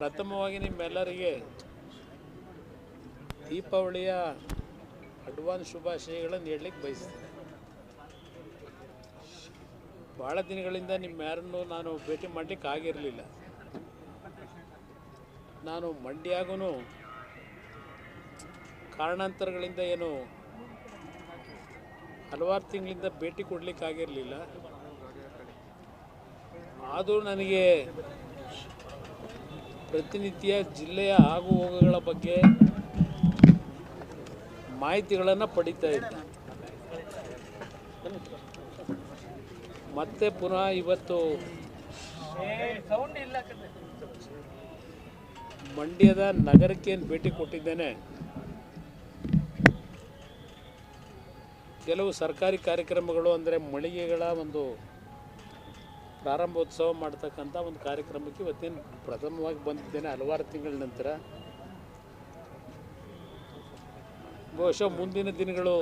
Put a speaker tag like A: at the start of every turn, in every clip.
A: ಪ್ರಥಮವಾಗಿ ನಿಮ್ಮೆಲ್ಲರಿಗೆ ದೀಪಾವಳಿಯ ಅಡ್ವಾನ್ಸ್ ಶುಭಾಶಯಗಳನ್ನು ಹೇಳಲಿಕ್ಕೆ ಬಯಸ್ತೀನಿ. ಭಾಳ ದಿನಗಳಿಂದ ನಿಮ್ಮ ಯಾರನ್ನು ನಾನು ಭೇಟಿ ಮಾಡಲಿಕ್ಕೆ ಆಗಿರಲಿಲ್ಲ. ನಾನು ಮಂಡ್ಯಾಗೂ ಕಾರಣಾಂತರಗಳಿಂದ ಏನು ಹಲವಾರು ತಿಂಗಳಿಂದ ಭೇಟಿ ಕೊಡಲಿಕ್ಕಾಗಿರಲಿಲ್ಲ ಆದರೂ ನನಗೆ ಪ್ರತಿನಿತ್ಯ ಜಿಲ್ಲೆಯ ಆಗು ಹೋಗುಗಳ ಬಗ್ಗೆ ಮಾಹಿತಿಗಳನ್ನು ಪಡಿತಾ ಇದ್ದೆ. ಮತ್ತೆ ಪುನಃ ಇವತ್ತು ಮಂಡ್ಯದ ನಗರಕ್ಕೆ ಏನು ಭೇಟಿ ಕೊಟ್ಟಿದ್ದೇನೆ. ಕೆಲವು ಸರ್ಕಾರಿ ಕಾರ್ಯಕ್ರಮಗಳು ಅಂದರೆ ಮಳಿಗೆಗಳ ಒಂದು ಪ್ರಾರಂಭೋತ್ಸವ ಮಾಡ್ತಕ್ಕಂಥ ಒಂದು ಕಾರ್ಯಕ್ರಮಕ್ಕೆ ಇವತ್ತೇನು ಪ್ರಥಮವಾಗಿ ಬಂದಿದ್ದೇನೆ ಹಲವಾರು ತಿಂಗಳ ನಂತರ. ಬಹುಶಃ ಮುಂದಿನ ದಿನಗಳು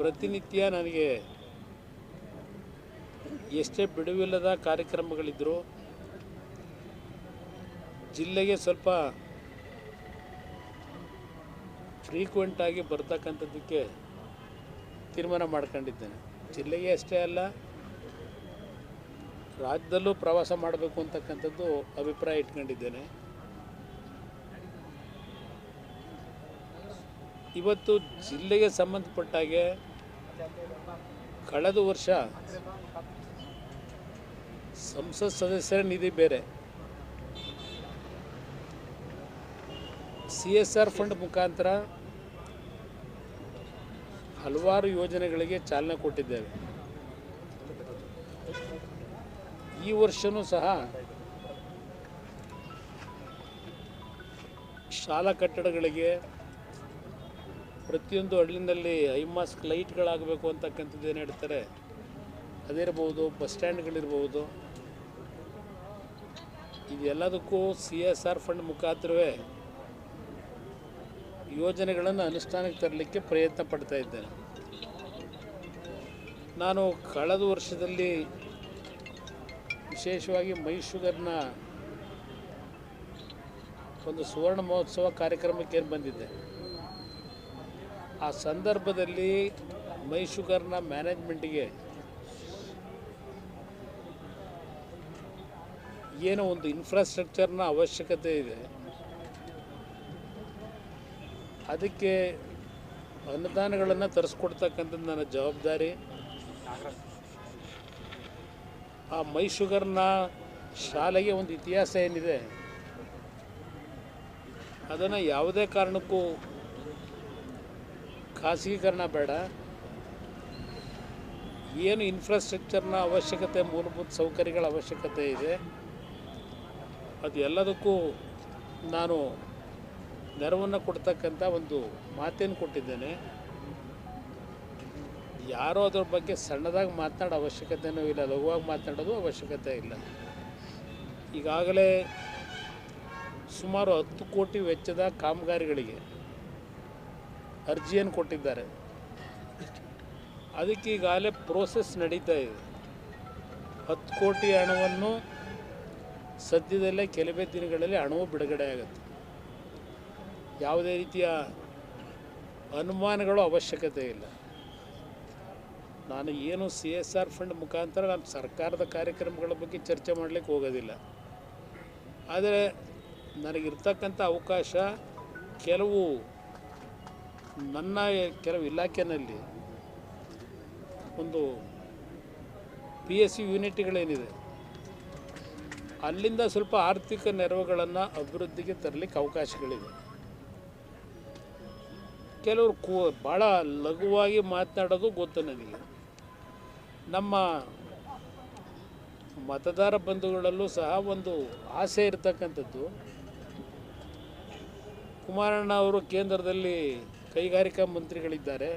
A: ಪ್ರತಿನಿತ್ಯ ನನಗೆ ಎಷ್ಟೇ ಬಿಡುವಿಲ್ಲದ ಕಾರ್ಯಕ್ರಮಗಳಿದ್ದರೂ ಜಿಲ್ಲೆಗೆ ಸ್ವಲ್ಪ ಫ್ರೀಕ್ವೆಂಟಾಗಿ ಬರ್ತಕ್ಕಂಥದ್ದಕ್ಕೆ ತೀರ್ಮಾನ ಮಾಡ್ಕೊಂಡಿದ್ದೇನೆ. ಜಿಲ್ಲೆಗೆ ಅಷ್ಟೇ ಅಲ್ಲ, ರಾಜ್ಯದಲ್ಲೂ ಪ್ರವಾಸ ಮಾಡಬೇಕು ಅಂತಕ್ಕಂಥದ್ದು ಅಭಿಪ್ರಾಯ ಇಟ್ಕೊಂಡಿದ್ದೇನೆ. ಇವತ್ತು ಜಿಲ್ಲೆಗೆ ಸಂಬಂಧಪಟ್ಟಾಗೆ ಕಳೆದ ವರ್ಷ ಸಂಸತ್ ಸದಸ್ಯರ ನಿಧಿ ಬೇರೆ. ಸಿ ಎಸ್ ಆರ್ ಫಂಡ್ ಮುಖಾಂತರ ಹಲವಾರು ಯೋಜನೆಗಳಿಗೆ ಚಾಲನೆ ಕೊಟ್ಟಿದ್ದೇವೆ. ಈ ವರ್ಷವೂ ಸಹ ಶಾಲಾ ಕಟ್ಟಡಗಳಿಗೆ ಪ್ರತಿಯೊಂದು ಹಳ್ಳಿನಲ್ಲಿ ಐಮಾಸ್ಕ್ ಲೈಟ್ಗಳಾಗಬೇಕು ಅಂತಕ್ಕಂಥದ್ದು ಏನು ಹೇಳ್ತಾರೆ ಅದಿರ್ಬೋದು ಬಸ್ ಸ್ಟ್ಯಾಂಡ್ಗಳಿರ್ಬೋದು ಇದೆಲ್ಲದಕ್ಕೂ ಸಿ ಎಸ್ ಆರ್ ಫಂಡ್ ಮುಖಾಂತರವೇ ಯೋಜನೆಗಳನ್ನು ಅನುಷ್ಠಾನಕ್ಕೆ ತರಲಿಕ್ಕೆ ಪ್ರಯತ್ನ ಪಡ್ತಾ ಇದ್ದೇನೆ. ನಾನು ಕಳೆದ ವರ್ಷದಲ್ಲಿ ವಿಶೇಷವಾಗಿ ಮೈ ಶುಗರ್ನ ಒಂದು ಸುವರ್ಣ ಮಹೋತ್ಸವ ಕಾರ್ಯಕ್ರಮಕ್ಕೆ ಬಂದಿದ್ದೆ. ಆ ಸಂದರ್ಭದಲ್ಲಿ ಮೈ ಶುಗರ್ನ ಮ್ಯಾನೇಜ್ಮೆಂಟಿಗೆ ಏನೋ ಒಂದು ಇನ್ಫ್ರಾಸ್ಟ್ರಕ್ಚರ್ನ ಅವಶ್ಯಕತೆ ಇದೆ. ಅದಕ್ಕೆ ಅನುದಾನಗಳನ್ನು ತರಿಸ್ಕೊಡ್ತಕ್ಕಂಥದ್ದು ನನ್ನ ಜವಾಬ್ದಾರಿ. ಆ ಮೈ ಶುಗರ್ನ ಶಾಲೆಗೆ ಒಂದು ಇತಿಹಾಸ ಏನಿದೆ, ಅದನ್ನು ಯಾವುದೇ ಕಾರಣಕ್ಕೂ ಖಾಸಗೀಕರಣ ಬೇಡ. ಏನು ಇನ್ಫ್ರಾಸ್ಟ್ರಕ್ಚರ್ನ ಅವಶ್ಯಕತೆ, ಮೂಲಭೂತ ಸೌಕರ್ಯಗಳ ಅವಶ್ಯಕತೆ ಇದೆ ಅದು ಎಲ್ಲದಕ್ಕೂ ನಾನು ನೆರವನ್ನು ಕೊಡ್ತಕ್ಕಂಥ ಒಂದು ಮಾತೇನು ಕೊಟ್ಟಿದ್ದೇನೆ. ಯಾರೋ ಅದ್ರ ಬಗ್ಗೆ ಸಣ್ಣದಾಗಿ ಮಾತನಾಡೋ ಅವಶ್ಯಕತೆಯೂ ಇಲ್ಲ, ಲಘುವಾಗಿ ಮಾತನಾಡೋದು ಅವಶ್ಯಕತೆ ಇಲ್ಲ. ಈಗಾಗಲೇ ಸುಮಾರು ಹತ್ತು ಕೋಟಿ ವೆಚ್ಚದ ಕಾಮಗಾರಿಗಳಿಗೆ ಅರ್ಜಿಯನ್ನು ಕೊಟ್ಟಿದ್ದಾರೆ. ಅದಕ್ಕೆ ಈಗಾಗಲೇ ಪ್ರೋಸೆಸ್ ನಡೀತಾ ಇದೆ. ಹತ್ತು ಕೋಟಿ ಹಣವನ್ನು ಸದ್ಯದಲ್ಲೇ ಕೆಲವೇ ದಿನಗಳಲ್ಲಿ ಹಣವು ಬಿಡುಗಡೆ ಆಗುತ್ತೆ. ಯಾವುದೇ ರೀತಿಯ ಅನುಮಾನಗಳು ಅವಶ್ಯಕತೆ ಇಲ್ಲ. ನಾನು ಏನು ಸಿ ಎಸ್ ಆರ್ ಫಂಡ್ ಮುಖಾಂತರ ನಾನು ಸರ್ಕಾರದ ಕಾರ್ಯಕ್ರಮಗಳ ಬಗ್ಗೆ ಚರ್ಚೆ ಮಾಡಲಿಕ್ಕೆ ಹೋಗೋದಿಲ್ಲ. ಆದರೆ ನನಗಿರ್ತಕ್ಕಂಥ ಅವಕಾಶ ಕೆಲವು ನನ್ನ ಕೆಲವು ಇಲಾಖೆಯಲ್ಲಿ ಒಂದು ಪಿ ಎಸ್ ಸಿ ಯೂನಿಟ್ಗಳೇನಿದೆ. ಅಲ್ಲಿಂದ ಸ್ವಲ್ಪ ಆರ್ಥಿಕ ನೆರವುಗಳನ್ನು ಅಭಿವೃದ್ಧಿಗೆ ತರಲಿಕ್ಕೆ ಅವಕಾಶಗಳಿದೆ. ಕೆಲವರು ಕೂ ಭಾಳ ಲಘುವಾಗಿ ಮಾತನಾಡೋದು ಗೊತ್ತು ನನಗೆ. ನಮ್ಮ ಮತದಾರ ಬಂಧುಗಳಲ್ಲೂ ಸಹ ಒಂದು ಆಸೆ ಇರತಕ್ಕಂಥದ್ದು. ಕುಮಾರಣ್ಣ ಅವರು ಕೇಂದ್ರದಲ್ಲಿ ಕೈಗಾರಿಕಾ ಮಂತ್ರಿಗಳಿದ್ದಾರೆ.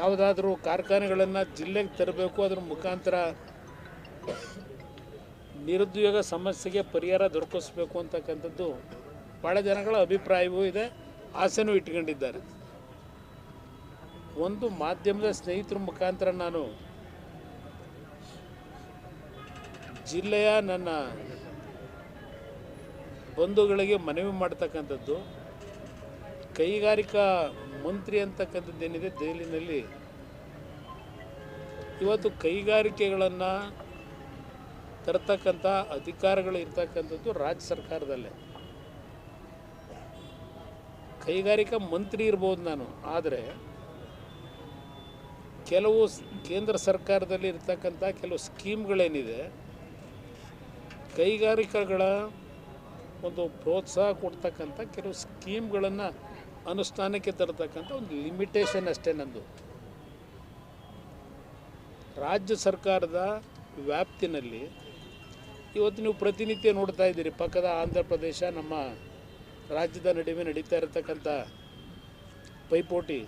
A: ಯಾವುದಾದ್ರೂ ಕಾರ್ಖಾನೆಗಳನ್ನು ಜಿಲ್ಲೆಗೆ ತರಬೇಕು, ಅದರ ಮುಖಾಂತರ ನಿರುದ್ಯೋಗ ಸಮಸ್ಯೆಗೆ ಪರಿಹಾರ ದೊರಕಿಸ್ಬೇಕು ಅಂತಕ್ಕಂಥದ್ದು ಭಾಳ ಜನಗಳ ಅಭಿಪ್ರಾಯವೂ ಇದೆ, ಆಸೆನೂ ಇಟ್ಕೊಂಡಿದ್ದಾರೆ. ಒಂದು ಮಾಧ್ಯಮದ ಸ್ನೇಹಿತರ ಮುಖಾಂತರ ನಾನು ಜಿಲ್ಲೆಯ ನನ್ನ ಬಂಧುಗಳಿಗೆ ಮನವಿ ಮಾಡ್ತಕ್ಕಂಥದ್ದು, ಕೈಗಾರಿಕಾ ಮಂತ್ರಿ ಅಂತಕ್ಕಂಥದ್ದು ಏನಿದೆ ದೆಹಲಿನಲ್ಲಿ, ಇವತ್ತು ಕೈಗಾರಿಕೆಗಳನ್ನು ತರ್ತಕ್ಕಂಥ ಅಧಿಕಾರಗಳು ಇರ್ತಕ್ಕಂಥದ್ದು ರಾಜ್ಯ ಸರ್ಕಾರದಲ್ಲೇ. ಕೈಗಾರಿಕಾ ಮಂತ್ರಿ ಇರ್ಬೋದು ನಾನು, ಆದರೆ ಕೆಲವು ಕೇಂದ್ರ ಸರ್ಕಾರದಲ್ಲಿ ಇರ್ತಕ್ಕಂಥ ಕೆಲವು ಸ್ಕೀಮ್ಗಳೇನಿದೆ, ಕೈಗಾರಿಕೆಗಳ ಒಂದು ಪ್ರೋತ್ಸಾಹ ಕೊಡ್ತಕ್ಕಂಥ ಕೆಲವು ಸ್ಕೀಮ್ಗಳನ್ನು ಅನುಷ್ಠಾನಕ್ಕೆ ತರತಕ್ಕಂಥ ಒಂದು ಲಿಮಿಟೇಷನ್ ಅಷ್ಟೇ ನಂದು. ರಾಜ್ಯ ಸರ್ಕಾರದ ವ್ಯಾಪ್ತಿನಲ್ಲಿ ಇವತ್ತು ನೀವು ಪ್ರತಿನಿತ್ಯ ನೋಡ್ತಾ ಇದ್ದೀರಿ, ಪಕ್ಕದ ಆಂಧ್ರ ಪ್ರದೇಶ, ನಮ್ಮ ರಾಜ್ಯದ ನಡುವೆ ನಡೀತಾ ಇರತಕ್ಕಂಥ ಪೈಪೋಟಿ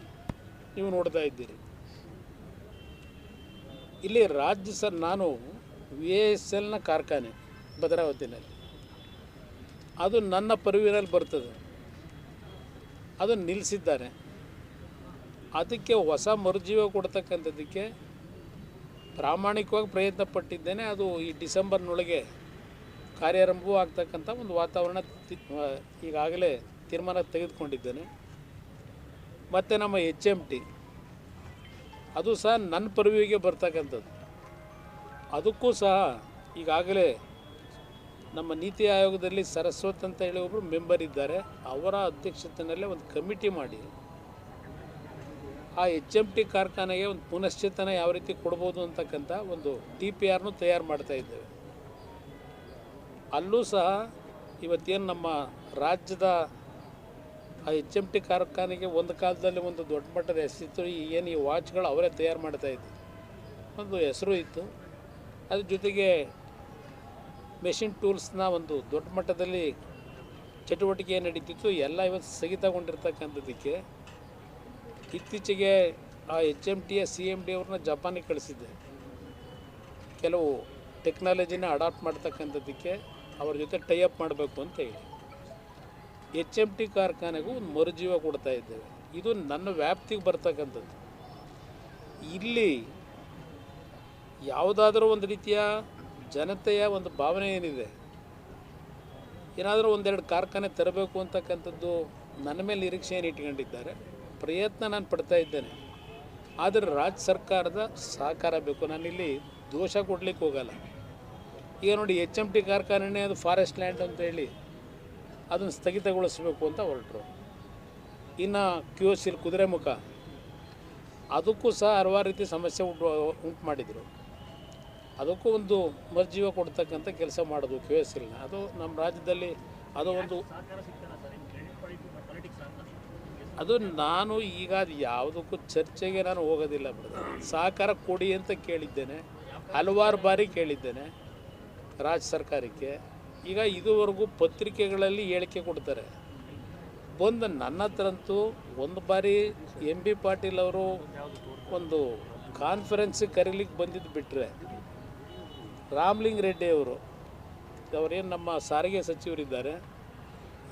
A: ನೀವು ನೋಡ್ತಾ ಇದ್ದೀರಿ. ಇಲ್ಲಿ ರಾಜ್ಯ ಸರ್ ನಾನು ವಿ ಎಸ್ ಎಲ್ನ ಕಾರ್ಖಾನೆ, ಭದ್ರಾವತಿನಲ್ಲಿ. ಅದು ನನ್ನ ಪರ್ವಿನಲ್ಲಿ ಬರ್ತದೆ. ಅದು ನಿಲ್ಲಿಸಿದ್ದಾರೆ ಅದಕ್ಕೆ ಹೊಸ ಮರುಜೀವ ಕೊಡ್ತಕ್ಕಂಥದ್ದಕ್ಕೆ ಪ್ರಾಮಾಣಿಕವಾಗಿ ಪ್ರಯತ್ನ ಪಟ್ಟಿದ್ದೇನೆ ಅದು ಈ ಡಿಸೆಂಬರ್ನೊಳಗೆ ಕಾರ್ಯಾರಂಭವೂ ಆಗ್ತಕ್ಕಂಥ ಒಂದು ವಾತಾವರಣ ಈಗಾಗಲೇ ತೀರ್ಮಾನ ತೆಗೆದುಕೊಂಡಿದ್ದೇನೆ. ಮತ್ತು ನಮ್ಮ ಎಚ್ ಎಂ ಟಿ ಅದು ಸಹ ನನ್ನ ಪರವಿಗೆ ಬರ್ತಕ್ಕಂಥದ್ದು. ಅದಕ್ಕೂ ಸಹ ಈಗಾಗಲೇ ನಮ್ಮ ನೀತಿ ಆಯೋಗದಲ್ಲಿ ಸರಸ್ವತ್ ಅಂತ ಹೇಳಿ ಒಬ್ಬರು ಮೆಂಬರ್ ಇದ್ದಾರೆ. ಅವರ ಅಧ್ಯಕ್ಷತೆಯಲ್ಲೇ ಒಂದು ಕಮಿಟಿ ಮಾಡಿ, ಆ ಎಚ್ ಎಂ ಟಿ ಕಾರ್ಖಾನೆಗೆ ಒಂದು ಪುನಶ್ಚೇತನ ಯಾವ ರೀತಿ ಕೊಡ್ಬೋದು ಅಂತಕ್ಕಂಥ ಒಂದು ಟಿ ಪಿ ಆರ್ನು ತಯಾರು ಮಾಡ್ತಾ ಇದ್ದೇವೆ. ಅಲ್ಲೂ ಸಹ ಇವತ್ತೇನು ನಮ್ಮ ರಾಜ್ಯದ ಆ ಎಚ್ ಎಂ ಟಿ ಕಾರ್ಖಾನೆಗೆ ಒಂದು ಕಾಲದಲ್ಲಿ ಒಂದು ದೊಡ್ಡ ಮಟ್ಟದ ಹೆಸರಿತ್ತು ಏನು ಈ ವಾಚ್ಗಳು ಅವರೇ ತಯಾರು ಮಾಡ್ತಾ ಇದ್ರು ಒಂದು ಹೆಸರು ಇತ್ತು. ಅದ್ರ ಜೊತೆಗೆ ಮೆಷಿನ್ ಟೂಲ್ಸ್ನ ಒಂದು ದೊಡ್ಡ ಮಟ್ಟದಲ್ಲಿ ಚಟುವಟಿಕೆ ನಡೀತಿತ್ತು. ಎಲ್ಲ ಇವತ್ತು ಸ್ಥಗಿತಗೊಂಡಿರ್ತಕ್ಕಂಥದ್ದಕ್ಕೆ. ಇತ್ತೀಚೆಗೆ ಆ ಎಚ್ ಎಂ ಟಿಯ ಸಿ ಎಂ ಡಿ ಅವ್ರನ್ನ ಜಪಾನಿಗೆ ಕಳಿಸಿದ್ದೆ. ಕೆಲವು ಟೆಕ್ನಾಲಜಿನ ಅಡಾಪ್ಟ್ ಮಾಡ್ತಕ್ಕಂಥದ್ದಕ್ಕೆ. ಅವ್ರ ಜೊತೆ ಟೈ ಅಪ್ ಮಾಡಬೇಕು ಅಂತ ಹೇಳಿ. ಎಚ್ ಎಂ ಟಿ ಕಾರ್ಖಾನೆಗೂ ಒಂದು ಮರುಜೀವ ಕೊಡ್ತಾ ಇದ್ದೇವೆ. ಇದು ನನ್ನ ವ್ಯಾಪ್ತಿಗೆ ಬರ್ತಕ್ಕಂಥದ್ದು. ಇಲ್ಲಿ ಯಾವುದಾದ್ರೂ ಒಂದು ರೀತಿಯ ಜನತೆಯ ಒಂದು ಭಾವನೆ ಏನಿದೆ? ಏನಾದರೂ ಒಂದೆರಡು ಕಾರ್ಖಾನೆ ತರಬೇಕು ಅಂತಕ್ಕಂಥದ್ದು ನನ್ನ ಮೇಲೆ ನಿರೀಕ್ಷೆ ಏನು ಇಟ್ಕೊಂಡಿದ್ದಾರೆ? ಪ್ರಯತ್ನ ನಾನು ಪಡ್ತಾ ಇದ್ದೇನೆ. ಆದರೆ ರಾಜ್ಯ ಸರ್ಕಾರದ ಸಹಕಾರ ಬೇಕು. ನಾನಿಲ್ಲಿ ದೋಷ ಕೊಡ್ಲಿಕ್ಕೆ ಹೋಗಲ್ಲ. ಈಗ ನೋಡಿ ಎಚ್ ಎಂ ಟಿ ಕಾರ್ಖಾನೆನೇ ಅದು ಫಾರೆಸ್ಟ್ ಲ್ಯಾಂಡ್ ಅಂತ ಹೇಳಿ ಅದನ್ನು ಸ್ಥಗಿತಗೊಳಿಸಬೇಕು ಅಂತ ಹೊರಟರು. ಇನ್ನು ಕ್ಯೂ ಸಿಲ್ ಕುದುರೆಮುಖ ಅದಕ್ಕೂ ಸಹ ಹಲವಾರು ರೀತಿ ಸಮಸ್ಯೆ ಉಂಟು ಉಂಟು ಮಾಡಿದರು. ಅದಕ್ಕೂ ಒಂದು ಮರ್ಜೀವ ಕೊಡ್ತಕ್ಕಂಥ ಕೆಲಸ ಮಾಡೋದು ಕ್ಯೂ ಎಸ್ ಎಲ್ನ ಅದು ನಮ್ಮ ರಾಜ್ಯದಲ್ಲಿ ಅದು ಒಂದು ಅದು ನಾನು ಈಗ ಅದು ಯಾವುದಕ್ಕೂ ಚರ್ಚೆಗೆ ನಾನು ಹೋಗೋದಿಲ್ಲ ಸಹಕಾರ ಕೊಡಿ ಅಂತ ಕೇಳಿದ್ದೇನೆ. ಹಲವಾರು ಬಾರಿ ಕೇಳಿದ್ದೇನೆ. ರಾಜ್ಯ ಸರ್ಕಾರಕ್ಕೆ ಈಗ ಇದುವರೆಗೂ ಪತ್ರಿಕೆಗಳಲ್ಲಿ ಹೇಳಿಕೆ ಕೊಡ್ತಾರೆ. ಬಂದು ನನ್ನ ಹತ್ರಂತೂ ಒಂದು ಬಾರಿ ಎಂ ಬಿ ಪಾಟೀಲ್ ಅವರು ಒಂದು ಕಾನ್ಫರೆನ್ಸಿಗೆ ಕರೀಲಿಕ್ಕೆ ಬಂದಿದ್ದು ಬಿಟ್ಟರೆ ರಾಮ್ಲಿಂಗ್ ರೆಡ್ಡಿ ಅವರು, ಅವರೇನು ನಮ್ಮ ಸಾರಿಗೆ ಸಚಿವರಿದ್ದಾರೆ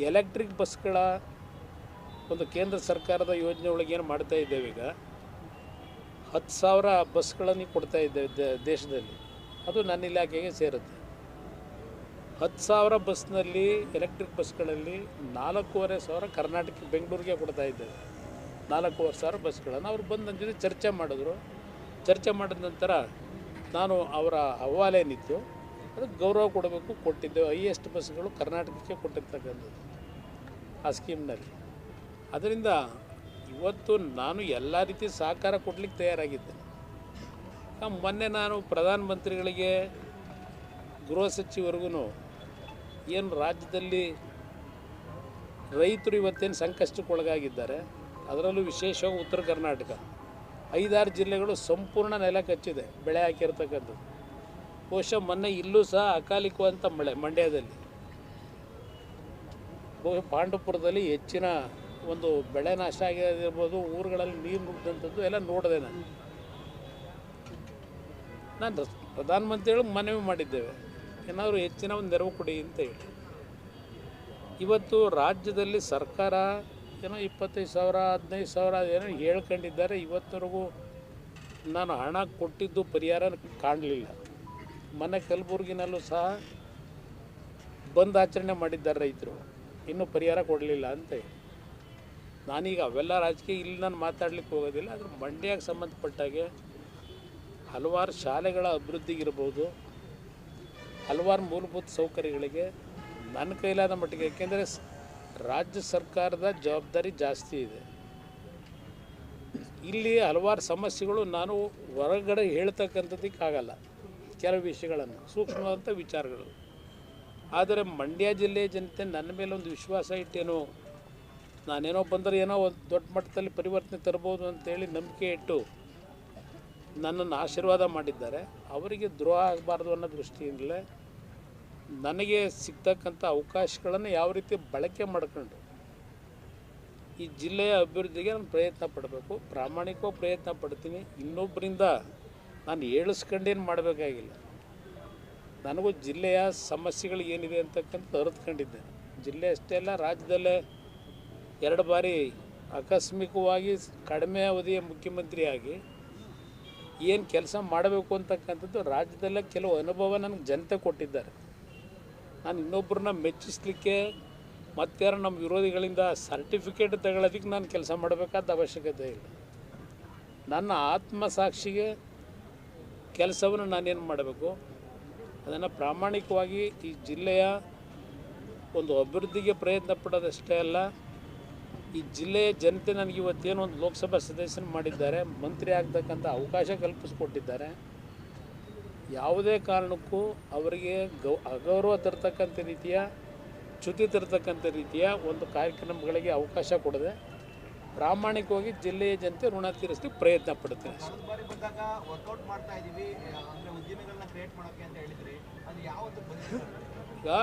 A: ಎಲೆಕ್ಟ್ರಿಕ್ ಬಸ್ಗಳ ಒಂದು ಕೇಂದ್ರ ಸರ್ಕಾರದ ಯೋಜನೆ ಒಳಗೆ ಏನು ಮಾಡ್ತಾ ಇದ್ದೇವೆ ಈಗ? ಹತ್ತು ಸಾವಿರ ಬಸ್ಗಳನ್ನು ಕೊಡ್ತಾ ಇದ್ದೇವೆ ದೇಶದಲ್ಲಿ. ಅದು ನನ್ನ ಇಲಾಖೆಗೆ ಸೇರುತ್ತೆ. ಹತ್ತು ಸಾವಿರ ಬಸ್ನಲ್ಲಿ ಎಲೆಕ್ಟ್ರಿಕ್ ಬಸ್ಗಳಲ್ಲಿ ನಾಲ್ಕೂವರೆ ಸಾವಿರ ಕರ್ನಾಟಕ, ಬೆಂಗಳೂರಿಗೆ ಕೊಡ್ತಾ ಇದ್ದೇವೆ. ನಾಲ್ಕೂವರೆ ಸಾವಿರ ಬಸ್ಗಳನ್ನು ಅವ್ರು ಬಂದು ನನ್ನ ಜೊತೆ ಚರ್ಚೆ ಮಾಡಿದ್ರು. ಚರ್ಚೆ ಮಾಡಿದ ನಂತರ ನಾನು ಅವರ ಅಹವಾಲು ಏನಿತ್ತು ಅದಕ್ಕೆ ಗೌರವ ಕೊಡಬೇಕು ಕೊಟ್ಟಿದ್ದೆವು. ಹೈಯೆಸ್ಟ್ ಬಸ್ಗಳು ಕರ್ನಾಟಕಕ್ಕೆ ಕೊಟ್ಟಿರ್ತಕ್ಕಂಥದ್ದು ಆ ಸ್ಕೀಮ್ನಲ್ಲಿ. ಅದರಿಂದ ಇವತ್ತು ನಾನು ಎಲ್ಲ ರೀತಿ ಸಹಕಾರ ಕೊಡಲಿಕ್ಕೆ ತಯಾರಾಗಿದ್ದೆ ಆ ಮೊನ್ನೆ ನಾನು ಪ್ರಧಾನಮಂತ್ರಿಗಳಿಗೆ ಗೃಹ ಸಚಿವರಿಗೂ ಏನು ರಾಜ್ಯದಲ್ಲಿ ರೈತರು ಇವತ್ತೇನು ಸಂಕಷ್ಟಕ್ಕೊಳಗಾಗಿದ್ದಾರೆ, ಅದರಲ್ಲೂ ವಿಶೇಷವಾಗಿ ಉತ್ತರ ಕರ್ನಾಟಕ. ಐದಾರು ಜಿಲ್ಲೆಗಳು ಸಂಪೂರ್ಣ ನೆಲ ಕಚ್ಚಿದೆ, ಬೆಳೆ ಹಾಕಿರ್ತಕ್ಕಂಥದ್ದು. ಬಹುಶಃ ಮೊನ್ನೆ ಇಲ್ಲೂ ಸಹ ಅಕಾಲಿಕವಂತ ಮಳೆ ಮಂಡ್ಯದಲ್ಲಿ. ಬಹುಶಃ ಪಾಂಡವಪುರದಲ್ಲಿ ಹೆಚ್ಚಿನ ಒಂದು ಬೆಳೆ ನಾಶ ಆಗಿರ್ಬೋದು ಊರುಗಳಲ್ಲಿ ನೀರು ನುಗ್ಗಿದಂಥದ್ದು ಎಲ್ಲ ನೋಡಿದೆ ನಾನು. ನಾನು ಪ್ರಧಾನಮಂತ್ರಿಗಳು ಮನವಿ ಮಾಡಿದ್ದೇವೆ. ಏನಾದರೂ ಹೆಚ್ಚಿನ ಒಂದು ನೆರವು ಕೊಡಿ ಅಂತ ಹೇಳಿ. ಇವತ್ತು ರಾಜ್ಯದಲ್ಲಿ ಸರ್ಕಾರ ಏನೋ ಇಪ್ಪತ್ತೈದು ಸಾವಿರ, ಹದಿನೈದು ಸಾವಿರ ಏನೋ ಹೇಳ್ಕೊಂಡಿದ್ದಾರೆ. ಇವತ್ತರೆಗೂ ನಾನು ಹಣ ಕೊಟ್ಟಿದ್ದು ಪರಿಹಾರ ಕಾಣಲಿಲ್ಲ. ಮನೆ ಕಲಬುರ್ಗಿನಲ್ಲೂ ಸಹ ಬಂದ್ ಆಚರಣೆ ಮಾಡಿದ್ದಾರೆ ರೈತರು. ಇನ್ನೂ ಪರಿಹಾರ ಕೊಡಲಿಲ್ಲ ಅಂತ ನಾನೀಗ ಅವೆಲ್ಲ ರಾಜಕೀಯ ಇಲ್ಲಿ ನಾನು ಮಾತಾಡ್ಲಿಕ್ಕೆ ಹೋಗೋದಿಲ್ಲ. ಆದರೆ ಮಂಡ್ಯಕ್ಕೆ ಸಂಬಂಧಪಟ್ಟಾಗೆ ಹಲವಾರು ಶಾಲೆಗಳ ಅಭಿವೃದ್ಧಿಗಿರ್ಬೋದು ಹಲವಾರು ಮೂಲಭೂತ ಸೌಕರ್ಯಗಳಿಗೆ ನನ್ನ ಕೈಲಾದ ಮಟ್ಟಿಗೆ ಏಕೆಂದರೆ ರಾಜ್ಯ ಸರ್ಕಾರದ ಜವಾಬ್ದಾರಿ ಜಾಸ್ತಿ ಇದೆ. ಇಲ್ಲಿ ಹಲವಾರು ಸಮಸ್ಯೆಗಳು ನಾನು ಹೊರಗಡೆ ಹೇಳ್ತಕ್ಕಂಥದ್ದಕ್ಕಾಗಲ್ಲ. ಕೆಲವು ವಿಷಯಗಳನ್ನು, ಸೂಕ್ಷ್ಮವಾದಂಥ ವಿಚಾರಗಳು. ಆದರೆ ಮಂಡ್ಯ ಜಿಲ್ಲೆಯ ಜನತೆ ನನ್ನ ಮೇಲೆ ಒಂದು ವಿಶ್ವಾಸ ಇಟ್ಟೇನೋ, ನಾನೇನೋ ಬಂದರೆ ಏನೋ ಒಂದು ದೊಡ್ಡ ಮಟ್ಟದಲ್ಲಿ ಪರಿವರ್ತನೆ ತರ್ಬೋದು ಅಂತೇಳಿ ನಂಬಿಕೆ ಇಟ್ಟು ನನ್ನನ್ನು ಆಶೀರ್ವಾದ ಮಾಡಿದ್ದಾರೆ. ಅವರಿಗೆ ದ್ರೋಹ ಆಗಬಾರ್ದು ಅನ್ನೋ ದೃಷ್ಟಿಯಿಂದಲೇ ನನಗೆ ಸಿಗ್ತಕ್ಕಂಥ ಅವಕಾಶಗಳನ್ನು ಯಾವ ರೀತಿ ಬಳಕೆ ಮಾಡ್ಕೊಂಡು ಈ ಜಿಲ್ಲೆಯ ಅಭಿವೃದ್ಧಿಗೆ ನಾನು ಪ್ರಯತ್ನ ಪಡಬೇಕು. ಪ್ರಾಮಾಣಿಕವಾಗಿ ಪ್ರಯತ್ನ ಪಡ್ತೀನಿ. ಇನ್ನೊಬ್ಬರಿಂದ ನಾನು ಹೇಳಿಸ್ಕೊಂಡೇನು ಮಾಡಬೇಕಾಗಿಲ್ಲ. ನನಗೂ ಜಿಲ್ಲೆಯ ಸಮಸ್ಯೆಗಳು ಏನಿದೆ ಅಂತಕ್ಕಂಥ ಅರಿತ್ಕೊಂಡಿದ್ದೇನೆ. ಜಿಲ್ಲೆ ಅಷ್ಟೇ ಅಲ್ಲ, ರಾಜ್ಯದಲ್ಲೇ ಎರಡು ಬಾರಿ ಆಕಸ್ಮಿಕವಾಗಿ ಕಡಿಮೆ ಅವಧಿಯ ಮುಖ್ಯಮಂತ್ರಿಯಾಗಿ ಏನು ಕೆಲಸ ಮಾಡಬೇಕು ಅಂತಕ್ಕಂಥದ್ದು ರಾಜ್ಯದಲ್ಲೇ ಕೆಲವು ಅನುಭವ ನನಗೆ ಜನತೆ ಕೊಟ್ಟಿದ್ದಾರೆ. ನಾನು ಇನ್ನೊಬ್ಬರನ್ನ ಮೆಚ್ಚಿಸ್ಲಿಕ್ಕೆ ಮತ್ತಾರು ನಮ್ಮ ವಿರೋಧಿಗಳಿಂದ ಸರ್ಟಿಫಿಕೇಟ್ ತಗೊಳ್ಳೋದಕ್ಕೆ ನಾನು ಕೆಲಸ ಮಾಡಬೇಕಾದ ಅವಶ್ಯಕತೆ ಇಲ್ಲ. ನನ್ನ ಆತ್ಮಸಾಕ್ಷಿಗೆ ಕೆಲಸವನ್ನು ನಾನೇನು ಮಾಡಬೇಕು? ಅದನ್ನು ಪ್ರಾಮಾಣಿಕವಾಗಿ ಈ ಜಿಲ್ಲೆಯ ಒಂದು ಅಭಿವೃದ್ಧಿಗೆ ಪ್ರಯತ್ನ ಪಡೋದಷ್ಟೇ ಅಲ್ಲ ಈ ಜಿಲ್ಲೆಯ ಜನತೆ ನನಗೆ ಇವತ್ತೇನೋ ಒಂದು ಲೋಕಸಭಾ ಸದಸ್ಯನ ಮಾಡಿದ್ದಾರೆ, ಮಂತ್ರಿ ಆಗ್ತಕ್ಕಂಥ ಅವಕಾಶ ಕಲ್ಪಿಸ್ಕೊಟ್ಟಿದ್ದಾರೆ. ಯಾವುದೇ ಕಾರಣಕ್ಕೂ ಅವರಿಗೆ ಗೌ, ಅಗೌರವ ತರ್ತಕ್ಕಂಥ ರೀತಿಯ, ಚ್ಯುತಿ ತರ್ತಕ್ಕಂಥ ರೀತಿಯ ಒಂದು ಕಾರ್ಯಕ್ರಮಗಳಿಗೆ ಅವಕಾಶ ಕೊಡದೆ ಪ್ರಾಮಾಣಿಕವಾಗಿ ಜಿಲ್ಲೆಯ ಜನತೆ ಋಣ ತೀರಿಸಲಿಕ್ಕೆ ಪ್ರಯತ್ನ ಪಡ್ತೇನೆ. ಈಗ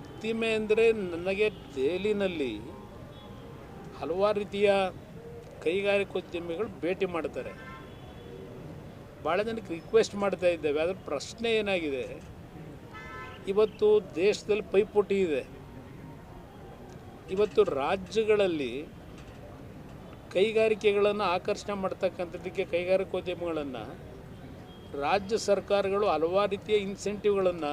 A: ಉದ್ದಿಮೆ ಅಂದರೆ ನನಗೆ ದೆಹಲಿನಲ್ಲಿ ಹಲವಾರು ರೀತಿಯ ಕೈಗಾರಿಕೋದ್ಯಮಿಗಳು ಭೇಟಿ ಮಾಡ್ತಾರೆ ಭಾಳ ಜನಕ್ಕೆ ರಿಕ್ವೆಸ್ಟ್ ಮಾಡ್ತಾ ಇದ್ದೇವೆ. ಅದರ ಪ್ರಶ್ನೆ ಏನಾಗಿದೆ? ಇವತ್ತು ದೇಶದಲ್ಲಿ ಪೈಪೋಟಿ ಇದೆ. ಇವತ್ತು ರಾಜ್ಯಗಳಲ್ಲಿ ಕೈಗಾರಿಕೆಗಳನ್ನು ಆಕರ್ಷಣೆ ಮಾಡ್ತಕ್ಕಂಥದ್ದಕ್ಕೆ ಕೈಗಾರಿಕೋದ್ಯಮಗಳನ್ನು ರಾಜ್ಯ ಸರ್ಕಾರಗಳು ಹಲವಾರು ರೀತಿಯ ಇನ್ಸೆಂಟಿವ್ಗಳನ್ನು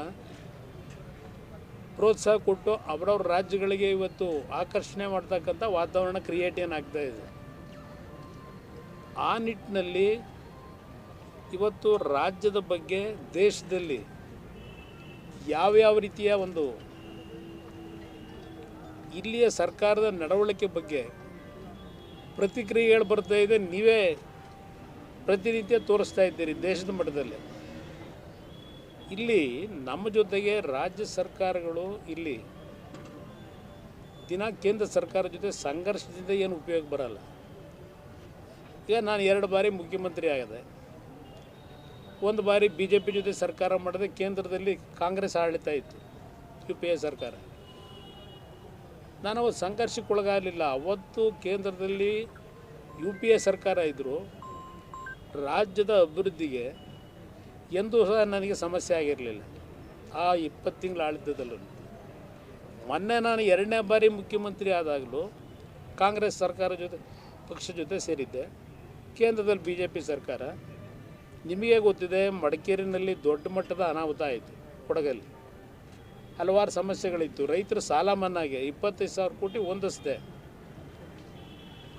A: ಪ್ರೋತ್ಸಾಹ ಕೊಟ್ಟು ಅವರವ್ರ ರಾಜ್ಯಗಳಿಗೆ ಇವತ್ತು ಆಕರ್ಷಣೆ ಮಾಡ್ತಕ್ಕಂಥ ವಾತಾವರಣ ಕ್ರಿಯೇಟ್ ಏನಾಗ್ತಾ ಇದೆ? ಆ ನಿಟ್ಟಿನಲ್ಲಿ ಇವತ್ತು ರಾಜ್ಯದ ಬಗ್ಗೆ ದೇಶದಲ್ಲಿ ಯಾವ್ಯಾವ ರೀತಿಯ ಒಂದು ಇಲ್ಲಿಯ ಸರ್ಕಾರದ ನಡವಳಿಕೆ ಬಗ್ಗೆ ಪ್ರತಿಕ್ರಿಯೆಗಳು ಬರ್ತಾ ಇದೆ, ನೀವೇ ಪ್ರತಿನಿತ್ಯ ತೋರಿಸ್ತಾ ಇದ್ದೀರಿ ದೇಶದ ಮಟ್ಟದಲ್ಲಿ. ಇಲ್ಲಿ ನಮ್ಮ ಜೊತೆಗೆ ರಾಜ್ಯ ಸರ್ಕಾರಗಳು ಇಲ್ಲಿ ದಿನ ಕೇಂದ್ರ ಸರ್ಕಾರ ಜೊತೆ ಸಂಘರ್ಷದಿಂದ ಏನು ಉಪಯೋಗ ಬರಲ್ಲ. ಈಗ ನಾನು ಎರಡು ಬಾರಿ ಮುಖ್ಯಮಂತ್ರಿ ಆಗಿದೆ. ಒಂದು ಬಾರಿ ಬಿ ಜೆ ಪಿ ಜೊತೆ ಸರ್ಕಾರ ಮಾಡಿದೆ, ಕೇಂದ್ರದಲ್ಲಿ ಕಾಂಗ್ರೆಸ್ ಆಡಳಿತ ಇತ್ತು, ಯು ಪಿ ಎ ಸರ್ಕಾರ. ನಾನು ಸಂಘರ್ಷಕ್ಕೊಳಗಾಗಲಿಲ್ಲ ಅವತ್ತು ಕೇಂದ್ರದಲ್ಲಿ ಯು ಪಿ ಎ ಸರ್ಕಾರ ಇದ್ದರು ರಾಜ್ಯದ ಅಭಿವೃದ್ಧಿಗೆ ಎಂದೂ ಸಹ ನನಗೆ ಸಮಸ್ಯೆ ಆಗಿರಲಿಲ್ಲ. ಆ ಇಪ್ಪತ್ತು ತಿಂಗಳು ಆಡಳಿತದಲ್ಲೂ ಮೊನ್ನೆ ನಾನು ಎರಡನೇ ಬಾರಿ ಮುಖ್ಯಮಂತ್ರಿ ಆದಾಗಲೂ ಕಾಂಗ್ರೆಸ್ ಸರ್ಕಾರ ಜೊತೆ, ಪಕ್ಷ ಜೊತೆ ಸೇರಿದ್ದೆ. ಕೇಂದ್ರದಲ್ಲಿ ಬಿ ಜೆ ಪಿ ಸರ್ಕಾರ. ನಿಮಗೆ ಗೊತ್ತಿದೆ, ಮಡಿಕೇರಿನಲ್ಲಿ ದೊಡ್ಡ ಮಟ್ಟದ ಅನಾಹುತ ಆಯಿತು ಕೊಡಗಲ್ಲಿ. ಹಲವಾರು ಸಮಸ್ಯೆಗಳಿತ್ತು. ರೈತರು ಸಾಲ ಮನ್ನಾಗೆ ಇಪ್ಪತ್ತೈದು ಸಾವಿರ ಕೋಟಿ ಹೊಂದಿಸ್ದೆ.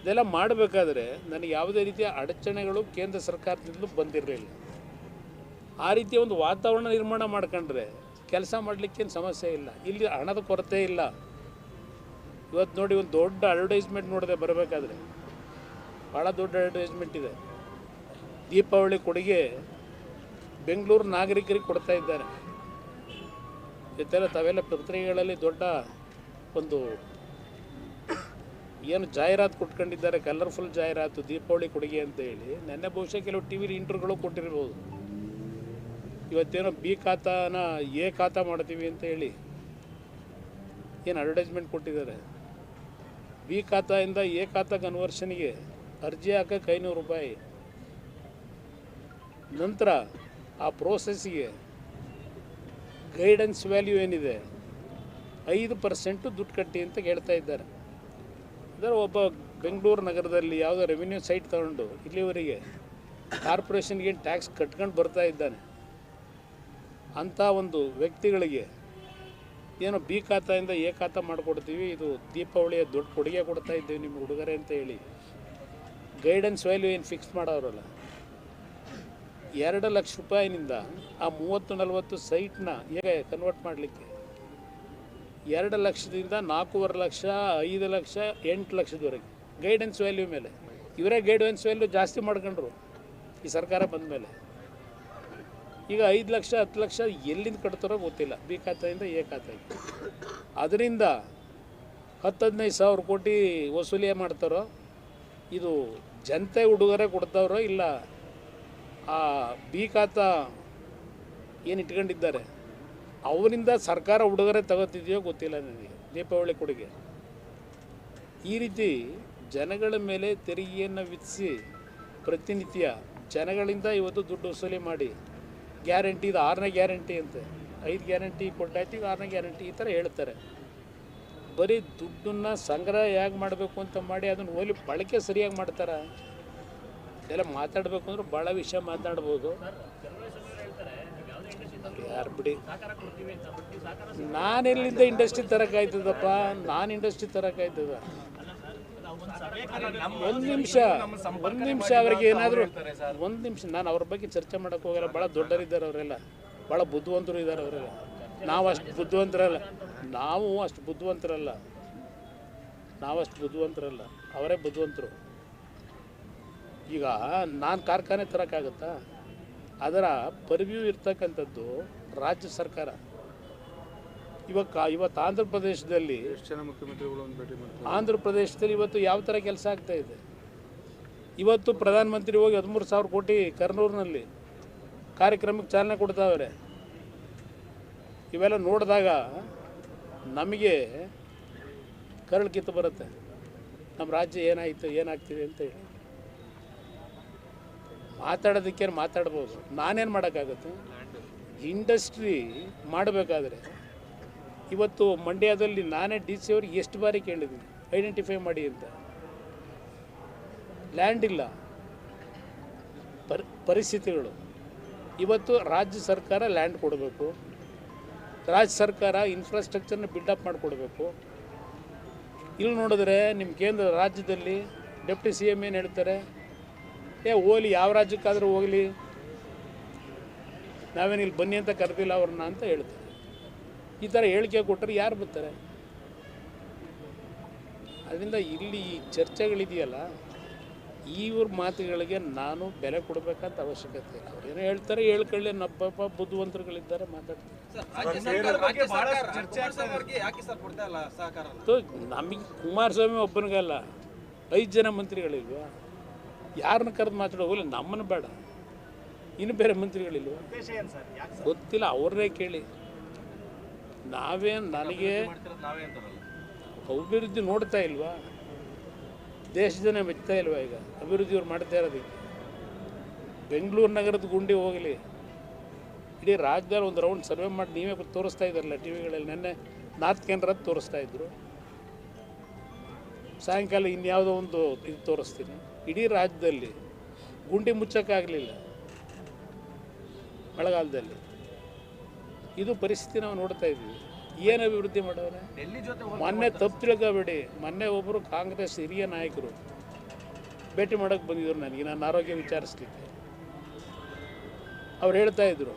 A: ಇದೆಲ್ಲ ಮಾಡಬೇಕಾದ್ರೆ ನನಗೆ ಯಾವುದೇ ರೀತಿಯ ಅಡಚಣೆಗಳು ಕೇಂದ್ರ ಸರ್ಕಾರದಿಂದಲೂ ಬಂದಿರಲಿಲ್ಲ. ಆ ರೀತಿಯ ಒಂದು ವಾತಾವರಣ ನಿರ್ಮಾಣ ಮಾಡ್ಕೊಂಡ್ರೆ ಕೆಲಸ ಮಾಡಲಿಕ್ಕೇನು ಸಮಸ್ಯೆ ಇಲ್ಲ. ಇಲ್ಲಿ ಹಣದ ಕೊರತೆ ಇಲ್ಲ. ಇವತ್ತು ನೋಡಿ ಒಂದು ದೊಡ್ಡ ಅಡ್ವರ್ಟೈಸ್ಮೆಂಟ್ ನೋಡಿದೆ ಬರಬೇಕಾದ್ರೆ. ಭಾಳ ದೊಡ್ಡ ಅಡ್ವರ್ಟೈಸ್ಮೆಂಟ್ ಇದೆ. ದೀಪಾವಳಿ ಕೊಡುಗೆ ಬೆಂಗಳೂರು ನಾಗರಿಕರಿಗೆ ಕೊಡ್ತಾ ಇದ್ದಾರೆ. ಜೊತೆಲ್ಲ ತಾವೆಲ್ಲ ಪತ್ರಿಕೆಗಳಲ್ಲಿ ದೊಡ್ಡ ಒಂದು ಏನು ಜಾಹೀರಾತು ಕೊಟ್ಕೊಂಡಿದ್ದಾರೆ ಕಲರ್ಫುಲ್ ಜಾಹೀರಾತು, ದೀಪಾವಳಿ ಕೊಡುಗೆ ಅಂತ ಹೇಳಿ. ನೆನ್ನೆ ಬಹುಶಃ ಕೆಲವು ಟಿ ವಿಲಿ ಇಂಟರ್ವ್ಯೂಗಳು ಕೊಟ್ಟಿರ್ಬೋದು. ಇವತ್ತೇನೋ ಬಿ ಖಾತಾನ ಎ ಖಾತಾ ಮಾಡ್ತೀವಿ ಅಂತ ಹೇಳಿ ಏನು ಅಡ್ವರ್ಟೈಸ್ಮೆಂಟ್ ಕೊಟ್ಟಿದ್ದಾರೆ. ಬಿ ಖಾತಾಯಿಂದ ಎ ಖಾತಾ ಕನ್ವರ್ಷನ್ಗೆ ಅರ್ಜಿ ಹಾಕಕ್ಕೆ ಐನೂರು ರೂಪಾಯಿ. ನಂತರ ಆ ಪ್ರೋಸೆಸ್ಗೆ ಗೈಡೆನ್ಸ್ ವ್ಯಾಲ್ಯೂ ಏನಿದೆ? ಐದು ಪರ್ಸೆಂಟು ದುಡ್ಡು ಕಟ್ಟಿ ಅಂತ ಹೇಳ್ತಾ ಇದ್ದಾರೆ. ಅಂದರೆ ಒಬ್ಬ ಬೆಂಗಳೂರು ನಗರದಲ್ಲಿ ಯಾವುದೋ ರೆವಿನ್ಯೂ ಸೈಟ್ ತಗೊಂಡು ಇಲ್ಲಿವರೆಗೆ ಕಾರ್ಪೊರೇಷನ್ಗೆ ಟ್ಯಾಕ್ಸ್ ಕಟ್ಕೊಂಡು ಬರ್ತಾ ಇದ್ದಾನೆ. ಅಂಥ ಒಂದು ವ್ಯಕ್ತಿಗಳಿಗೆ ಏನು ಬಿ ಖಾತಾಯಿಂದ ಎ ಖಾತಾ ಮಾಡಿಕೊಡ್ತೀವಿ, ಇದು ದೀಪಾವಳಿಯ ದೊಡ್ಡ ಕೊಡುಗೆ ಕೊಡ್ತಾ ಇದ್ದೀವಿ ನಿಮ್ಮ ಹುಡುಗರೆ ಅಂತ ಹೇಳಿ. ಗೈಡೆನ್ಸ್ ವ್ಯಾಲ್ಯೂ ಏನು ಫಿಕ್ಸ್ ಮಾಡೋರಲ್ಲ. ಎರಡು ಲಕ್ಷ ರೂಪಾಯಿನಿಂದ ಆ ಮೂವತ್ತು ನಲವತ್ತು ಸೈಟ್ನ ಹೇಗೆ ಕನ್ವರ್ಟ್ ಮಾಡಲಿಕ್ಕೆ. ಎರಡು ಲಕ್ಷದಿಂದ ನಾಲ್ಕೂವರೆ ಲಕ್ಷ, ಐದು ಲಕ್ಷ, ಎಂಟು ಲಕ್ಷದವರೆಗೆ ಗೈಡೆನ್ಸ್ ವ್ಯಾಲ್ಯೂ ಮೇಲೆ. ಇವರೇ ಗೈಡೆನ್ಸ್ ವ್ಯಾಲ್ಯೂ ಜಾಸ್ತಿ ಮಾಡ್ಕೊಂಡ್ರು ಈ ಸರ್ಕಾರ ಬಂದ ಮೇಲೆ ಈಗ ಐದು ಲಕ್ಷ, ಹತ್ತು ಲಕ್ಷ ಎಲ್ಲಿಂದ ಕಟ್ತಾರೋ ಗೊತ್ತಿಲ್ಲ. ಬಿ ಖಾತೆಯಿಂದ ಎ ಖಾತೆಗೆ. ಅದರಿಂದ ಹತ್ತು, ಹದಿನೈದು ಸಾವಿರ ಕೋಟಿ ವಸೂಲಿ ಮಾಡ್ತಾರೋ, ಇದು ಜನತೆ ಉಡುಗೊರೆ ಕೊಡ್ತಾವ್ರೋ ಇಲ್ಲ, ಆ ಬಿ ಖಾತ ಏನು ಇಟ್ಕೊಂಡಿದ್ದಾರೆ? ಅವರಿಂದ ಸರ್ಕಾರ ಉಡುಗೊರೆ ತಗೋತಿದೆಯೋ ಗೊತ್ತಿಲ್ಲ ನನಗೆ, ದೀಪಾವಳಿ ಕೊಡುಗೆ. ಈ ರೀತಿ ಜನಗಳ ಮೇಲೆ ತೆರಿಗೆಯನ್ನು ವಿಧಿಸಿ ಪ್ರತಿನಿತ್ಯ ಜನಗಳಿಂದ ಇವತ್ತು ದುಡ್ಡು ವಸೂಲಿ ಮಾಡಿ ಗ್ಯಾರಂಟಿ ಇದು, ಆರನೇ ಗ್ಯಾರಂಟಿ ಅಂತೆ. ಐದು ಗ್ಯಾರಂಟಿ ಕೊಟ್ಟಾಯ್ತು, ಈಗ ಆರನೇ ಗ್ಯಾರಂಟಿ ಈ ಥರ ಹೇಳ್ತಾರೆ. ಬರೀ ದುಡ್ಡನ್ನು ಸಂಗ್ರಹ ಹೇಗೆ ಮಾಡಬೇಕು ಅಂತ ಮಾಡಿ ಅದನ್ನು ಓಲಿ ಬಳಕೆ ಸರಿಯಾಗಿ ಮಾಡ್ತಾರೆ? ಎಲ್ಲ ಮಾತಾಡಬೇಕು ಅಂದ್ರೆ ಭಾಳ ವಿಷಯ ಮಾತಾಡ್ಬೋದು. ಯಾರು ಬಿಡಿ. ನಾನು ಎಲ್ಲಿಂದ ಇಂಡಸ್ಟ್ರಿ ತರಕಾಯ್ತದಪ್ಪ ನಾನು ಇಂಡಸ್ಟ್ರಿ ತರಕಾಯ್ತದ ಒಂದು ನಿಮಿಷ ಒಂದು ನಿಮಿಷ ಅವ್ರಿಗೆ ಏನಾದರೂ ಒಂದು ನಿಮಿಷ, ನಾನು ಅವ್ರ ಬಗ್ಗೆ ಚರ್ಚೆ ಮಾಡೋಕೆ ಹೋಗಲ್ಲ. ಭಾಳ ದೊಡ್ಡರಿದ್ದಾರೆ ಅವರೆಲ್ಲ. ಭಾಳ ಬುದ್ಧಿವಂತರು ಇದ್ದಾರೆ ಅವರೆಲ್ಲ. ನಾವು ಅಷ್ಟು ಬುದ್ಧಿವಂತರಲ್ಲ. ನಾವು ಅಷ್ಟು ಬುದ್ಧಿವಂತರಲ್ಲ. ನಾವು ಅಷ್ಟು ಬುದ್ಧಿವಂತರಲ್ಲ. ಅವರೇ ಬುದ್ಧಿವಂತರು. ಈಗ ನಾನು ಕಾರ್ಖಾನೆ ತರೋಕ್ಕಾಗತ್ತಾ ಅದರ ಪರ್ವ್ಯೂ ಇರ್ತಕ್ಕಂಥದ್ದು ರಾಜ್ಯ ಸರ್ಕಾರ. ಇವಾಗ ಇವತ್ತು ಆಂಧ್ರ ಪ್ರದೇಶದಲ್ಲಿ
B: ಎಷ್ಟು ಜನ ಮುಖ್ಯಮಂತ್ರಿಗಳು ಒಂದು ಭೇಟಿ ಮಾಡ್ತಾರೆ?
A: ಆಂಧ್ರ ಪ್ರದೇಶದಲ್ಲಿ ಇವತ್ತು ಯಾವ ಥರ ಕೆಲಸ ಆಗ್ತಾ ಇದೆ? ಇವತ್ತು ಪ್ರಧಾನಮಂತ್ರಿ ಹೋಗಿ ಹದಿಮೂರು ಸಾವಿರ ಕೋಟಿ ಕರ್ನೂರಿನಲ್ಲಿ ಕಾರ್ಯಕ್ರಮಕ್ಕೆ ಚಾಲನೆ ಕೊಡ್ತಾವ್ರೆ. ಇವೆಲ್ಲ ನೋಡಿದಾಗ ನಮಗೆ ಕರಳು ಕಿತ್ತು ಬರುತ್ತೆ. ನಮ್ಮ ರಾಜ್ಯ ಏನಾಯಿತು ಏನಾಗ್ತಿದೆ ಅಂತ ಹೇಳಿ. ಮಾತಾಡೋದಕ್ಕೇನು ಮಾತಾಡ್ಬೋದು? ನಾನೇನು ಮಾಡೋಕ್ಕಾಗುತ್ತೆ? ಇಂಡಸ್ಟ್ರಿ ಮಾಡಬೇಕಾದ್ರೆ ಇವತ್ತು ಮಂಡ್ಯದಲ್ಲಿ ನಾನೇ ಡಿ ಸಿ ಅವ್ರಿಗೆ ಎಷ್ಟು ಬಾರಿ ಕೇಳಿದ್ದೀನಿ ಐಡೆಂಟಿಫೈ ಮಾಡಿ ಅಂತ. ಲ್ಯಾಂಡ್ ಇಲ್ಲ. ಪರಿ, ಪರಿಸ್ಥಿತಿಗಳು. ಇವತ್ತು ರಾಜ್ಯ ಸರ್ಕಾರ ಲ್ಯಾಂಡ್ ಕೊಡಬೇಕು. ರಾಜ್ಯ ಸರ್ಕಾರ ಇನ್ಫ್ರಾಸ್ಟ್ರಕ್ಚರ್ನ ಬಿಲ್ಡಪ್ ಮಾಡಿಕೊಡ್ಬೇಕು. ಇಲ್ಲಿ ನೋಡಿದ್ರೆ ನಿಮ್ಮ ಕೇಂದ್ರ ರಾಜ್ಯದಲ್ಲಿ ಡೆಪ್ಟಿ ಸಿ ಎಂ ಏನು ಹೇಳ್ತಾರೆ? ಏ, ಹೋಗ್ಲಿ, ಯಾವ ರಾಜ್ಯಕ್ಕಾದರೂ ಹೋಗಲಿ. ನಾವೇನು ಇಲ್ಲಿ ಬನ್ನಿ ಅಂತ ಕರೆದಿಲ್ಲ ಅವ್ರನ್ನ ಅಂತ ಹೇಳ್ತಾರೆ. ಈ ಥರ ಹೇಳಿಕೆ ಕೊಟ್ಟರೆ ಯಾರು ಬರ್ತಾರೆ? ಅದರಿಂದ ಇಲ್ಲಿ ಈ ಚರ್ಚೆಗಳಿದೆಯಲ್ಲ ಇವ್ರ ಮಾತುಗಳಿಗೆ ನಾನು ಬೆಲೆ ಕೊಡಬೇಕಂತ ಅವಶ್ಯಕತೆ ಇಲ್ಲ. ಅವ್ರು ಏನೋ ಹೇಳ್ತಾರೆ ಹೇಳ್ಕೊಳ್ಳಿ ನಬ್ಬ ಬುದ್ಧಿವಂತರುಗಳಿದ್ದಾರೆ ಮಾತಾಡ್ತಾರೆ
C: ಯಾಕೆ ಸರ್ ಕೊಡ್ತಾ ಇಲ್ಲ ಸಹಕಾರ
A: ಸೊ ನಮಗೆ ಕುಮಾರಸ್ವಾಮಿ ಒಬ್ಬನಿಗಲ್ಲ ಐದು ಜನ ಮಂತ್ರಿಗಳಿಲ್ವಾ? ಯಾರನ್ನ ಕರೆದು ಹೋಗಲಿ ನಮ್ಮನ್ನು ಬೇಡ. ಇನ್ನು ಬೇರೆ ಮಂತ್ರಿಗಳಿಲ್ವಾ?
C: ಉದ್ದೇಶ ಏನು ಸರ್? ಯಾಕೆ
A: ಗೊತ್ತಿಲ್ಲ ಅವ್ರನ್ನೇ ಕೇಳಿ. ನಾವೇನು ನನಗೆ
C: ನಾವೇ ಅಂತಾರಲ್ಲ.
A: ಅಭಿವೃದ್ಧಿ ನೋಡ್ತಾ ಇಲ್ವಾ? ದೇಶ ಜನ ಮೆಚ್ತಾ ಇಲ್ವಾ ಈಗ? ಅಭಿವೃದ್ಧಿ ಅವ್ರು ಮಾಡ್ತಾ ಇರೋದಕ್ಕೆ. ಬೆಂಗಳೂರು ನಗರದ ಗುಂಡಿ ಹೋಗಲಿ. ಇಡೀ ರಾಜ್ಯದಲ್ಲಿ ಒಂದು ರೌಂಡ್ ಸರ್ವೆ ಮಾಡಿ ನೀವೇ ತೋರಿಸ್ತಾ ಇದ್ದಾರಲ್ಲ ಟಿ ವಿಗಳಲ್ಲಿ ನೆನ್ನೆ ನಾರ್ತ್ ಕೇಂದ್ರದ ತೋರಿಸ್ತಾ ಇದ್ದರು ಸಾಯಂಕಾಲ ಇನ್ಯಾವುದೋ ಒಂದು ಇದು ತೋರಿಸ್ತೀನಿ. ಇಡೀ ರಾಜ್ಯದಲ್ಲಿ ಗುಂಡಿ ಮುಚ್ಚೋಕ್ಕಾಗಲಿಲ್ಲ. ಮಳೆಗಾಲದಲ್ಲಿ. ಇದು ಪರಿಸ್ಥಿತಿ ನಾವು ನೋಡ್ತಾ ಇದ್ದೀವಿ. ಏನು ಅಭಿವೃದ್ಧಿ ಮಾಡೋರೆ ಮೊನ್ನೆ ತಪ್ಪು ತಿಳ್ಕೊಬೇಡಿ. ಮೊನ್ನೆ ಒಬ್ಬರು ಕಾಂಗ್ರೆಸ್ ಹಿರಿಯ ನಾಯಕರು ಭೇಟಿ ಮಾಡೋಕ್ಕೆ ಬಂದಿದ್ರು ನನಗೆ. ನನ್ನ ಆರೋಗ್ಯ ವಿಚಾರಿಸ್ಲಿಕ್ಕೆ. ಅವ್ರು ಹೇಳ್ತಾ ಇದ್ರು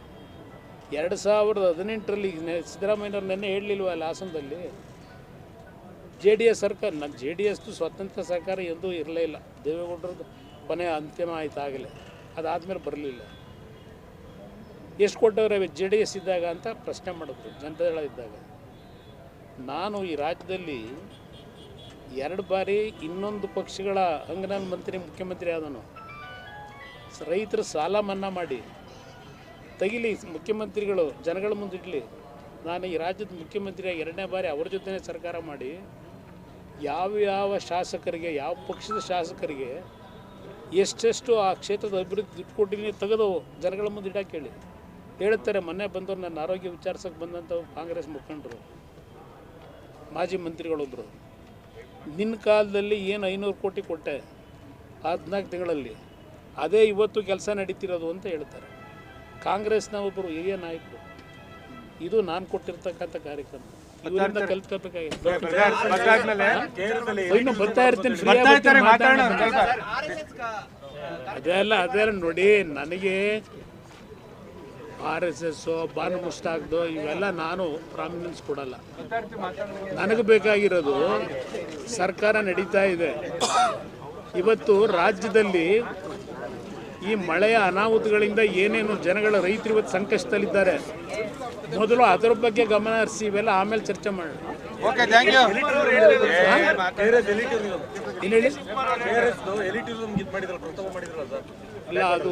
A: ಎರಡು ಸಾವಿರದ ಹದಿನೆಂಟರಲ್ಲಿ ಸಿದ್ದರಾಮಯ್ಯವ್ರು ನೆನ್ನೆ ಹೇಳಲಿಲ್ವಲ್ಲ ಹಾಸನದಲ್ಲಿ? ಜೆ ಡಿ ಎಸ್ ಸರ್ಕಾರ ನನ್ನ ಜೆ ಡಿ ಎಸ್ದು ಸ್ವತಂತ್ರ ಸರ್ಕಾರ ಎಂದೂ ಇರಲೇ ಇಲ್ಲ. ದೇವೇಗೌಡರದ್ದು ಕೊನೆ ಅಂತ್ಯಮ ಆಯ್ತು ಆಗಲೇ. ಅದಾದಮೇಲೆ ಬರಲಿಲ್ಲ. ಎಷ್ಟು ಕೊಟ್ಟವ್ರೆ ಜೆ ಡಿ ಎಸ್ ಇದ್ದಾಗ ಅಂತ ಪ್ರಶ್ನೆ ಮಾಡಿದ್ರು, ಜನತಾದಳ ಇದ್ದಾಗ. ನಾನು ಈ ರಾಜ್ಯದಲ್ಲಿ ಎರಡು ಬಾರಿ ಇನ್ನೊಂದು ಪಕ್ಷಗಳ ಅಂಗನ ಮಂತ್ರಿ, ಮುಖ್ಯಮಂತ್ರಿ ಆದನು ರೈತರು ಸಾಲ ಮನ್ನಾ ಮಾಡಿ, ತಗಿಲಿ ಮುಖ್ಯಮಂತ್ರಿಗಳು, ಜನಗಳ ಮುಂದಿಡಲಿ ನಾನು ಈ ರಾಜ್ಯದ ಮುಖ್ಯಮಂತ್ರಿಯಾಗಿ ಎರಡನೇ ಬಾರಿ ಅವ್ರ ಜೊತೆ ಸರ್ಕಾರ ಮಾಡಿ, ಯಾವ ಯಾವ ಶಾಸಕರಿಗೆ, ಯಾವ ಪಕ್ಷದ ಶಾಸಕರಿಗೆ ಎಷ್ಟೆಷ್ಟು ಆ ಕ್ಷೇತ್ರದ ಅಭಿವೃದ್ಧಿ ದುಡ್ಡು ಕೊಟ್ಟಿದ್ದೀನಿ ತೆಗೆದು ಜನಗಳ ಮುಂದೆ ಇಡಕ್ಕೆ ಹೇಳಿ. ಹೇಳ್ತಾರೆ ಮೊನ್ನೆ ಬಂದವರು ನನ್ನ ಆರೋಗ್ಯ ವಿಚಾರಿಸೋಕೆ ಬಂದಂಥ ಕಾಂಗ್ರೆಸ್ ಮುಖಂಡರು ಮಾಜಿ ಮಂತ್ರಿಗಳೊಬ್ಬರು ನಿನ್ನ ಕಾಲದಲ್ಲಿ ಏನು ಐನೂರು ಕೋಟಿ ಕೊಟ್ಟೆ ಹದಿನಾಲ್ಕು ತಿಂಗಳಲ್ಲಿ ಅದೇ ಇವತ್ತು ಕೆಲಸ ನಡೀತಿರೋದು ಅಂತ ಹೇಳ್ತಾರೆ. ಕಾಂಗ್ರೆಸ್ನ ಒಬ್ಬರು ಹಿರಿಯ ನಾಯಕರು. ಇದು ನಾನು ಕೊಟ್ಟಿರ್ತಕ್ಕಂಥ ಕಾರ್ಯಕ್ರಮ. ಇವರಿಂದ ಕಲ್ತ್ಕೋಬೇಕಾಗಿತ್ತು ಬರ್ತಾ ಇರ್ತೀನಿ ಅದೆಲ್ಲ ಅದೆಲ್ಲ ನೋಡಿ ನನಗೆ ಆರ್ ಎಸ್ ಎಸ್ಸು ಬಾನು ಮುಷ್ಟಾಕ್ದು ಇವೆಲ್ಲ ನಾನು ಪ್ರಾಮಿನೆನ್ಸ್ ಕೊಡಲ್ಲ. ನನಗೆ ಬೇಕಾಗಿರೋದು ಸರ್ಕಾರ ನಡೀತಾ ಇದೆ. ಇವತ್ತು ರಾಜ್ಯದಲ್ಲಿ ಈ ಮಳೆಯ ಅನಾಹುತಗಳಿಂದ ಏನೇನು ಜನಗಳ ರೈತರು ಇವತ್ತು ಸಂಕಷ್ಟದಲ್ಲಿದ್ದಾರೆ ಮೊದಲು ಅದರ ಬಗ್ಗೆ ಗಮನ ಹರಿಸಿ ಇವೆಲ್ಲ ಆಮೇಲೆ ಚರ್ಚೆ ಮಾಡಿ
B: ಓಕೆ ಥ್ಯಾಂಕ್ ಯು
A: ಏನು ಹೇಳಿ? ಇಲ್ಲ ಅದು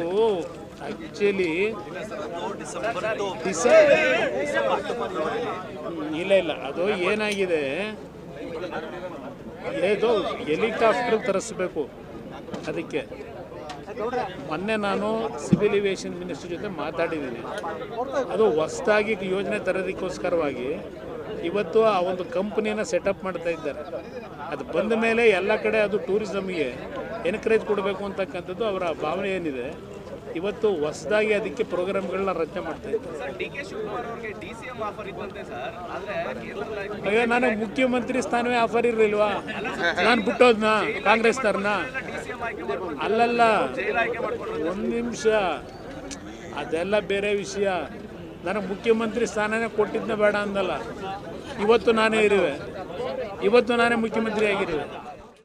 A: ಆಕ್ಚುಲಿ ಇಲ್ಲ ಇಲ್ಲ. ಅದು ಏನಾಗಿದೆ? ಇದು ಹೆಲಿಕಾಪ್ಟರ್ ತರಿಸ್ಬೇಕು ಅದಕ್ಕೆ. ಮೊನ್ನೆ ನಾನು ಸಿವಿಲ್ ಏವಿಯೇಷನ್ ಮಿನಿಸ್ಟರ್ ಜೊತೆ ಮಾತಾಡಿದ್ದೀನಿ. ಅದು ಹೊಸದಾಗಿ ಯೋಜನೆ ತರೋದಕ್ಕೋಸ್ಕರವಾಗಿ ಇವತ್ತು ಆ ಒಂದು ಕಂಪ್ನಿನ ಸೆಟಪ್ ಮಾಡ್ತಾ ಇದ್ದಾರೆ. ಅದು ಬಂದ ಮೇಲೆ ಎಲ್ಲ ಕಡೆ ಅದು ಟೂರಿಸಮ್ಗೆ ಎನ್ಕರೇಜ್ ಕೊಡಬೇಕು ಅಂತಕ್ಕಂಥದ್ದು ಅವರ ಭಾವನೆ ಏನಿದೆ? ಇವತ್ತು ಹೊಸದಾಗಿ ಅದಕ್ಕೆ ಪ್ರೋಗ್ರಾಮ್ಗಳನ್ನ ರಚನೆ ಮಾಡ್ತಾ ಇದ್ದಾರೆ. ನನಗೆ ಮುಖ್ಯಮಂತ್ರಿ ಸ್ಥಾನವೇ ಆಫರ್ ಇರಲಿಲ್ವಾ? ನಾನು ಬಿಟ್ಟೋದ್ನ? ಕಾಂಗ್ರೆಸ್ನವ್ರನ್ನ? ಅಲ್ಲಲ್ಲ ಒಂದು ನಿಮಿಷ. ಅದೆಲ್ಲ ಬೇರೆ ವಿಷಯ. ನನಗೆ ಮುಖ್ಯಮಂತ್ರಿ ಸ್ಥಾನನೇ ಕೊಟ್ಟಿದ್ದನ್ನ ಬೇಡ ಅಂದಲ್ಲ. ಇವತ್ತು ನಾನೇ ಇರುವೆ. ಇವತ್ತು ನಾನೇ ಮುಖ್ಯಮಂತ್ರಿ ಆಗಿರುವೆ